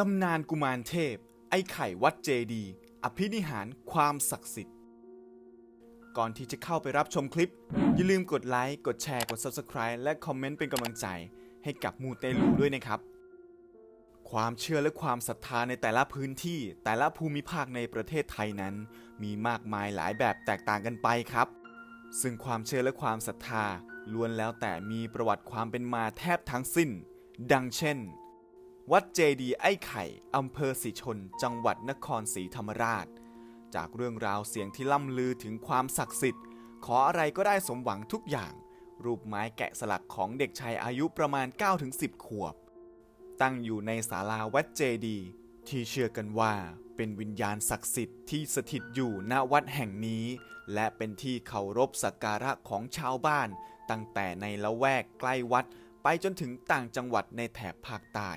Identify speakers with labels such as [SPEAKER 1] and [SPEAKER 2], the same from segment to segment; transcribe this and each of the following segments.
[SPEAKER 1] ตำนานกุมารเทพ ไอ้ไข่วัดเจดี อภินิหารความศักดิ์สิทธิ์ ก่อนที่จะเข้าไปรับชมคลิป อย่าลืมกดไลค์ กดแชร์ กด Subscribe และคอมเมนต์เป็นกำลังใจให้กับมูเตลูด้วยนะครับ ความเชื่อและความศรัทธาในแต่ละพื้นที่ แต่ละภูมิภาคในประเทศไทยนั้น มีมากมายหลายแบบแตกต่างกันไปครับ ซึ่งความเชื่อและความศรัทธาล้วนแล้วแต่มีประวัติความเป็นมาแทบทั้งสิ้น ดังเช่น วัดเจดีย์ไอ้ไข่อำเภอสีชน จังหวัดนครศรีธรรมราช จากเรื่องราวเสียงที่ล่ำลือถึงความศักดิ์สิทธิ์ ขออะไรก็ได้สมหวังทุกอย่าง รูปไม้แกะสลักของเด็กชายอายุประมาณ 9-10 ขวบ ตั้งอยู่ในศาลาวัดเจดีย์ที่เชื่อกันว่าเป็นวิญญาณศักดิ์สิทธิ์ที่สถิตอยู่ณวัดแห่งนี้ และเป็นที่เคารพสักการะของชาวบ้าน ตั้งแต่ในละแวกใกล้วัด ไปจนถึงต่างจังหวัดในแถบภาคใต้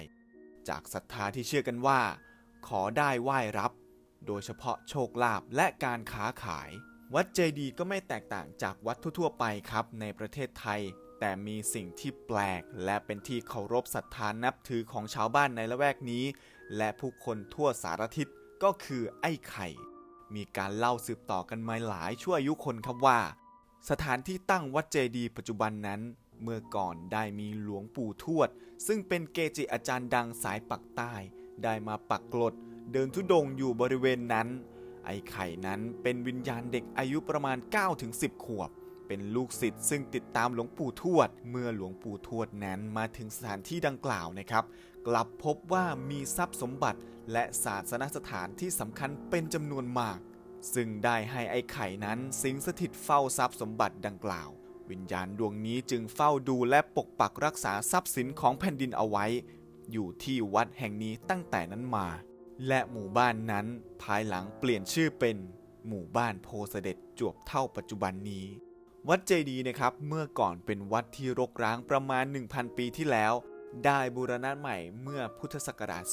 [SPEAKER 1] จากศรัทธาที่เชื่อกันว่า ขอได้ไหว้รับ โดยเฉพาะโชคลาภและการค้าขาย วัดเจดีย์ก็ไม่แตกต่างจากวัดทั่วๆไปครับในประเทศไทย แต่มีสิ่งที่แปลก และเป็นที่เคารพศรัทธานับถือของชาวบ้านในละแวกนี้ และผู้คนทั่วสารทิศก็คือไอ้ไข่ มีการเล่าสืบต่อกันมาหลายชั่วอายุคนครับว่า สถานที่ตั้งวัดเจดีย์ปัจจุบันนั้น เมื่อก่อนได้มีหลวงปู่ทวด ซึ่งเป็นเกจิอาจารย์ดังสายปักใต้ ได้มาปักกลด เดินทุดงอยู่บริเวณนั้น ไอ้ไข่นั้นเป็นวิญญาณเด็กอายุประมาณ 9-10 ขวบ เป็นลูกศิษย์ซึ่งติดตามหลวงปู่ทวด เมื่อหลวงปู่ทวดนั้นมาถึงสถานที่ดังกล่าวนะครับ กลับพบว่ามีทรัพย์สมบัติ และศาสนสถานที่สำคัญเป็นจำนวนมาก ซึ่งได้ให้ไอ้ไข่นั้นสิงสถิตเฝ้าทรัพย์สมบัติดังกล่าว วิญญาณดวงนี้จึงเฝ้าดูและปกปักรักษาทรัพย์สินของแผ่นดินเอาไว้ อยู่ที่วัดแห่งนี้ตั้งแต่นั้นมา และหมู่บ้านนั้นภายหลังเปลี่ยนชื่อเป็น หมู่บ้านโพเสด็จจวบเท่าปัจจุบันนี้ วัดเจดีย์นะครับ เมื่อก่อนเป็นวัดที่รกร้างประมาณ 1,000 ปีที่แล้ว ได้บูรณะใหม่เมื่อพุทธศักราช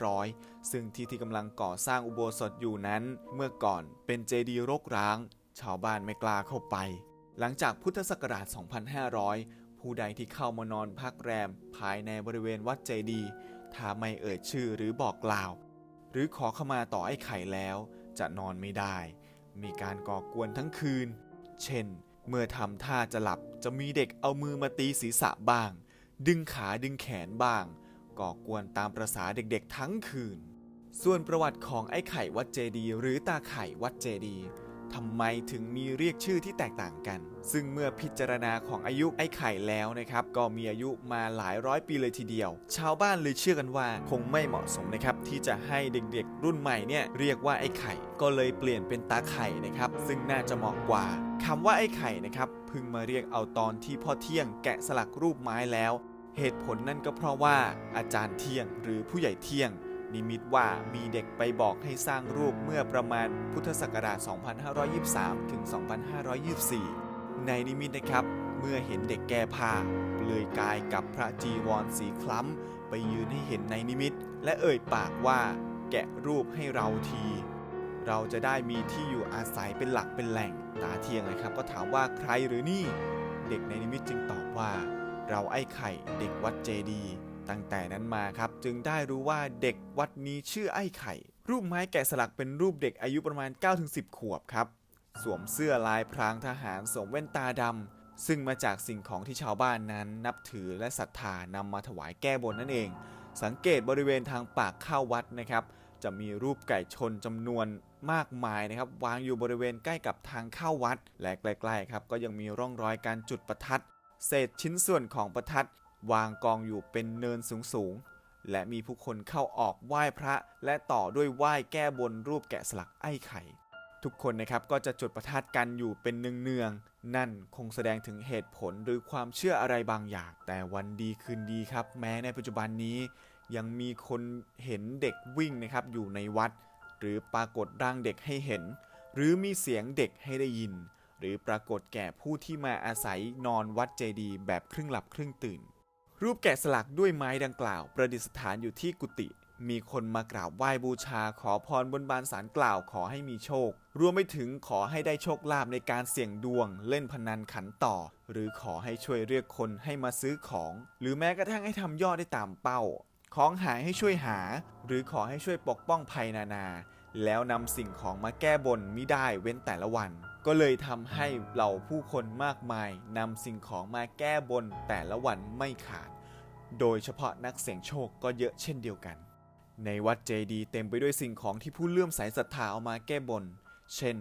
[SPEAKER 1] 2500 ซึ่งที่ที่กำลังก่อสร้างอุโบสถอยู่นั้น เมื่อก่อนเป็นเจดีย์รกร้าง ชาวบ้านไม่กล้าเข้าไป หลังจากพุทธศักราช 2500 ผู้ใดที่เข้ามานอนพักแรม ภายในบริเวณวัดเจดีย์ถ้าไม่เอ่ยชื่อหรือบอกกล่าว หรือขอขมาต่อไอ้ไข่แล้ว จะนอนไม่ได้ มีการก่อกวนทั้งคืน เช่น เมื่อทำท่าจะหลับจะมีเด็กเอามือมาตีศีรษะบ้าง ดึงขาดึงแขนบ้าง ก่อกวนตามประษาเด็กๆทั้งคืน ส่วนประวัติของไอ้ไข่วัดเจดี หรือตาไข่วัดเจดี ทำไมถึงมีเรียกชื่อที่แตกต่างกัน ซึ่งเมื่อพิจารณาของอายุไอ้ไข่แล้วนะครับ ก็มีอายุมาหลายร้อยปีเลยทีเดียว ชาวบ้านเลยเชื่อกันว่าคงไม่เหมาะสมนะครับ ที่จะให้เด็กๆ รุ่นใหม่เนี่ยเรียกว่าไอ้ไข่ ก็เลยเปลี่ยนเป็นตาไข่นะครับ ซึ่งน่าจะเหมาะกว่าคำว่าไอ้ไข่นะครับเพิ่งมาเรียกเอาตอนที่พ่อเที่ยงแกะสลักรูปไม้แล้ว เหตุผลนั่นก็เพราะว่าอาจารย์เที่ยงหรือผู้ใหญ่เที่ยง นิมิตว่ามีเด็กไปบอกให้สร้างรูปเมื่อประมาณพุทธศักราช 2523 ถึง 2524 ในนิมิตนะครับ เมื่อเห็นเด็กแก้ผ้าเปลือยกายกับพระจีวรสีคล้ำ ไปยืนให้เห็นในนิมิต และเอ่ยปากว่า แกะรูปให้เราที เราจะได้มีที่อยู่อาศัยเป็นหลักเป็นแหล่ง ตาเทียงนะครับ ก็ถามว่าใครหรือนี่ เด็กในนิมิตจึงตอบว่า เราไอ้ไข่เด็กวัดเจดีย์ ตั้งแต่นั้นมาครับจึงได้รู้ว่าเด็กวัดนี้ชื่อไอ้ไข่ รูปไม้แกะสลักเป็นรูปเด็กอายุประมาณ 9-10 ขวบครับ สวมเสื้อลายพรางทหารสวมแว่นตาดำซึ่งมาจากสิ่งของที่ชาวบ้านนั้นนับถือและศรัทธานำมาถวายแก้บนนั่นเอง สังเกตบริเวณทางปากเข้าวัดนะครับ จะมีรูปไก่ชนจำนวนมากมายนะครับ วางอยู่บริเวณใกล้กับทางเข้าวัด และใกล้ๆครับก็ยังมีร่องรอยการจุดประทัดเศษชิ้นส่วนของประทัด วางกองอยู่เป็นเนินสูงๆ และมีผู้คนเข้าออกไหว้พระ และต่อด้วยไหว้แก้บนรูปแกะสลักไอ้ไข่ ทุกคนนะครับก็จะจุดประทัดกันอยู่เป็นเนืองๆ นั่นคงแสดงถึงเหตุผลหรือความเชื่ออะไรบางอย่าง แต่วันดีคืนดีครับ แม้ในปัจจุบันนี้ยังมีคนเห็นเด็กวิ่งนะครับอยู่ในวัด หรือปรากฏร่างเด็กให้เห็น หรือมีเสียงเด็กให้ได้ยิน หรือปรากฏแก่ผู้ที่มาอาศัยนอนวัดเจดีแบบครึ่งหลับครึ่งตื่น รูปแกะสลักด้วยไม้ดังกล่าว ประดิษฐานอยู่ที่กุฏิมีคนมากราบไหว้บูชาขอพรบนบานสารกล่าวขอให้มีโชค รวมไปถึงขอให้ได้โชคลาภในการเสี่ยงดวง เล่นพนันขันต่อ หรือขอให้ช่วยเรียกคนให้มาซื้อของ หรือแม้กระทั่งให้ทำยอดได้ตามเป้า ของหายให้ช่วยหา หรือขอให้ช่วยปกป้องภัยนานา แล้วนำสิ่งของมาแก้บนมิได้เว้นแต่ละวัน ก็เลยทำให้เหล่าผู้คนมากมายนำสิ่งของมาแก้บนแต่ละวันไม่ขาด โดยเฉพาะนักเสี่ยงโชคก็เยอะเช่นเดียวกัน ในวัดเจดีย์เต็มไปด้วยสิ่งของที่ผู้เลื่อมใสศรัทธาเอามาแก้บน เช่น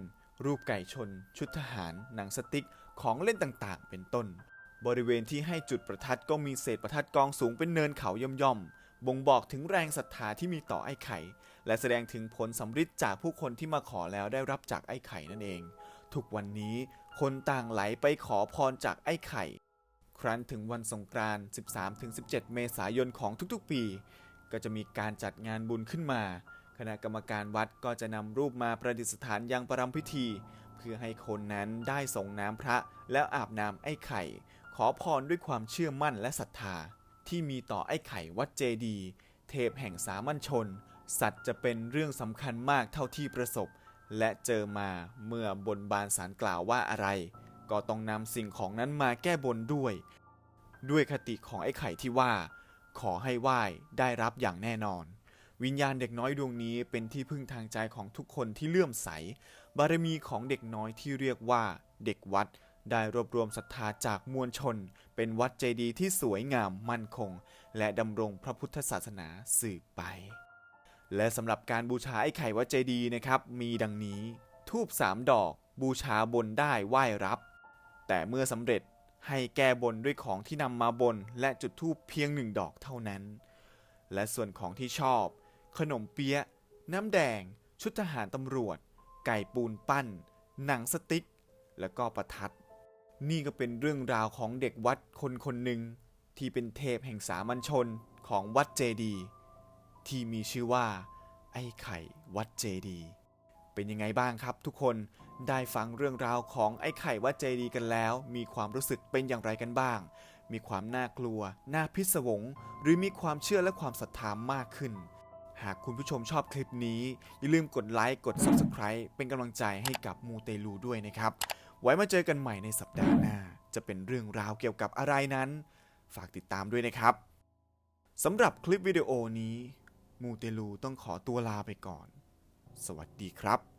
[SPEAKER 1] รูปไก่ชน ชุดทหาร หนังสติ๊ก ของเล่นต่างๆ เป็นต้น บริเวณที่ให้จุดประทัดก็มีเศษประทัดกองสูงเป็นเนินเขาย่อมๆบ่งบอกถึงแรงศรัทธาที่มีต่อไอ้ไข่ และแสดงถึงผลสำฤทธิ์จากผู้คนที่มาขอแล้วได้รับจากไอ้ไข่นั่นเอง ทุกวันนี้คนต่างไหลไปขอพรจากไอ้ไข่ ครั้นถึงวันสงกรานต์ 13-17 เมษายนของทุกๆปี ก็จะมีการจัดงานบุญขึ้นมา คณะกรรมการวัดก็จะนำรูปมาประดิษฐานยังประรำพิธี เพื่อให้คนนั้นได้ส่งน้ำพระแล้วอาบน้ำไอ้ไข่ ขอพรด้วยความเชื่อมั่นและศรัทธา ที่มีต่อไอ้ไข่วัดเจดี เทพแห่งสามัญชน สัตว์จะเป็นเรื่องสำคัญมากเท่าที่ประสบ และเจอมาเมื่อบนบานสารกล่าวว่าอะไร ก็ต้องนำสิ่งของนั้นมาแก้บนด้วย ด้วยคติของไอ้ไข่ที่ว่า ขอให้ไหว้ได้รับอย่างแน่นอน วิญญาณเด็กน้อยดวงนี้เป็นที่พึ่งทางใจของทุกคนที่เลื่อมใส บารมีของเด็กน้อยที่เรียกว่า เด็กวัดได้รวบรวมศรัทธาจากมวลชน เป็นวัดเจดีย์ที่สวยงามมั่นคง และดำรงพระพุทธศาสนาสืบไป และสำหรับการบูชาไอ้ไข่วัดเจดีนะครับ มีดังนี้ ทูบสามดอก บูชาบนได้ไหว้รับ แต่เมื่อสำเร็จให้แก้บนด้วยของที่นำมาบน และจุดธูปเพียงหนึ่งดอกเท่านั้น และส่วนของที่ชอบ ขนมเปี๊ยะ น้ำแดง ชุดทหารตำรวจ ไก่ปูนปั้น หนังสติ๊ก แล้วก็ประทัด นี่ก็เป็นเรื่องราวของเด็กวัดคนคนหนึ่งที่เป็นเทพแห่งสามัญชนของวัดเจดีย์ ที่มีชื่อว่า ไอ้ไข่วัดเจดีย์เป็นยังไงบ้างครับทุกคนได้ฟังเรื่องราวของไอ้ไข่วัดเจดีย์กันแล้ว มีความรู้สึกเป็นอย่างไรกันบ้าง มีความน่ากลัว น่าพิศวง หรือมีความเชื่อและความศรัทธามากขึ้น หากคุณผู้ชมชอบคลิปนี้ อย่าลืมกดไลค์กด Subscribe เป็นกำลังใจให้กับมูเตลูด้วยนะครับ ไว้มาเจอกันใหม่ในสัปดาห์หน้า จะเป็นเรื่องราวเกี่ยวกับอะไรนั้น ฝากติดตามด้วยนะครับสำหรับคลิปวิดีโอนี้ มูเตลูต้องขอตัวลาไปก่อน สวัสดีครับ